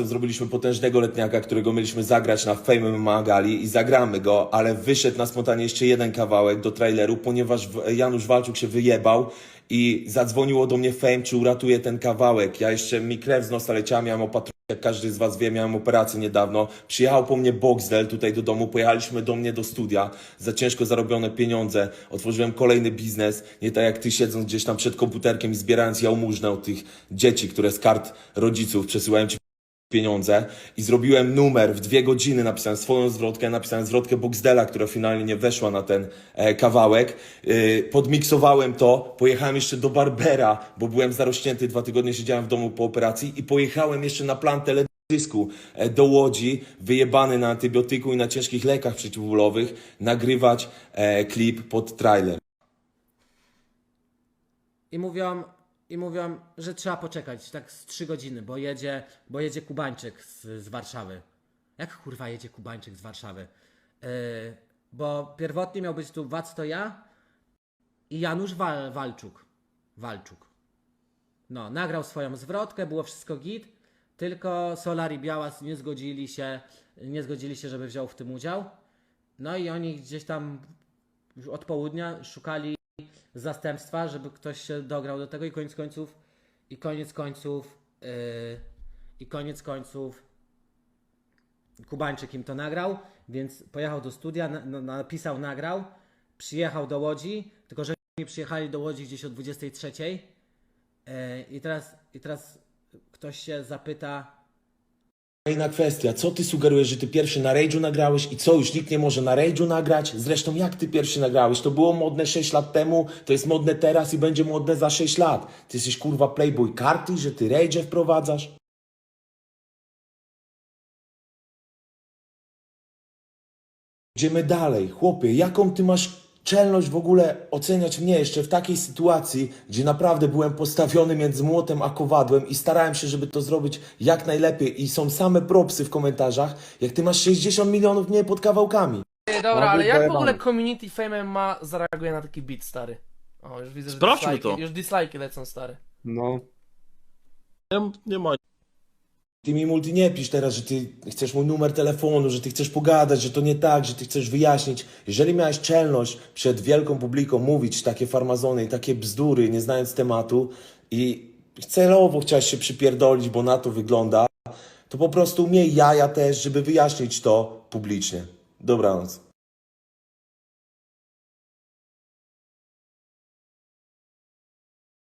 Zrobiliśmy potężnego letniaka, którego mieliśmy zagrać na Fame MMA Gali i zagramy go, ale wyszedł na spontanie jeszcze jeden kawałek do traileru, ponieważ Janusz Walczuk się wyjebał i zadzwoniło do mnie Fame, czy uratuje ten kawałek. Ja jeszcze mi krew z nosa leciała, miałem opatrunki, jak każdy z was wie, miałem operację niedawno. Przyjechał po mnie Boxdel tutaj do domu, pojechaliśmy do mnie do studia za ciężko zarobione pieniądze. Otworzyłem kolejny biznes, nie tak jak ty siedząc gdzieś tam przed komputerkiem i zbierając jałmużnę od tych dzieci, które z kart rodziców przesyłają ci pieniądze i zrobiłem numer w dwie godziny, napisałem swoją zwrotkę, napisałem zwrotkę Boxdela, która finalnie nie weszła na ten e, kawałek. E, podmiksowałem to, pojechałem jeszcze do Barbera, bo byłem zarośnięty, dwa tygodnie siedziałem w domu po operacji i pojechałem jeszcze na plan teledysku e, do Łodzi, wyjebany na antybiotyku i na ciężkich lekach przeciwbólowych, nagrywać e, klip pod trailer. I mówią, i mówią, że trzeba poczekać tak z 3 godziny, bo jedzie, bo jedzie Kubańczyk z, z Warszawy. Jak kurwa jedzie Kubańczyk z Warszawy? Yy, bo pierwotnie miał być tu Wac to ja i Janusz Wal, Walczuk. Walczuk. No, nagrał swoją zwrotkę, było wszystko git, tylko Solar i Białas nie zgodzili się, nie zgodzili się, żeby wziął w tym udział. No i oni gdzieś tam od południa szukali zastępstwa, żeby ktoś się dograł do tego i koniec końców i koniec końców yy, i koniec końców Kubańczyk im to nagrał, więc pojechał do studia, na, na, napisał, nagrał, przyjechał do Łodzi, tylko że oni przyjechali do Łodzi gdzieś o 23 yy, i teraz i teraz ktoś się zapyta Kolejna kwestia, co ty sugerujesz, że ty pierwszy na Rage'u nagrałeś i co, już nikt nie może na Rage'u nagrać? Zresztą jak ty pierwszy nagrałeś? To było modne 6 lat temu, to jest modne teraz i będzie modne za 6 lat. Ty jesteś kurwa playboy karty, że ty Rage'e wprowadzasz? Idziemy dalej. Chłopie, jaką ty masz czelność w ogóle oceniać mnie jeszcze w takiej sytuacji, gdzie naprawdę byłem postawiony między młotem a kowadłem i starałem się, żeby to zrobić jak najlepiej i są same propsy w komentarzach, jak ty masz 60 milionów mnie pod kawałkami. Ej, Dobra, ale jak w ogóle community Fame ma zareaguje na taki beat, stary? O, już widzę, że Sprawdźmy dislike'i, to. już dislike'i lecą, stary. No. Nie, nie ma. Ty mi multi nie pisz teraz, że ty chcesz mój numer telefonu, że ty chcesz pogadać, że to nie tak, że ty chcesz wyjaśnić. Jeżeli miałeś czelność przed wielką publiką mówić takie farmazony i takie bzdury, nie znając tematu i celowo chciałeś się przypierdolić, bo na to wygląda, to po prostu miej jaja też, żeby wyjaśnić to publicznie. Dobranoc.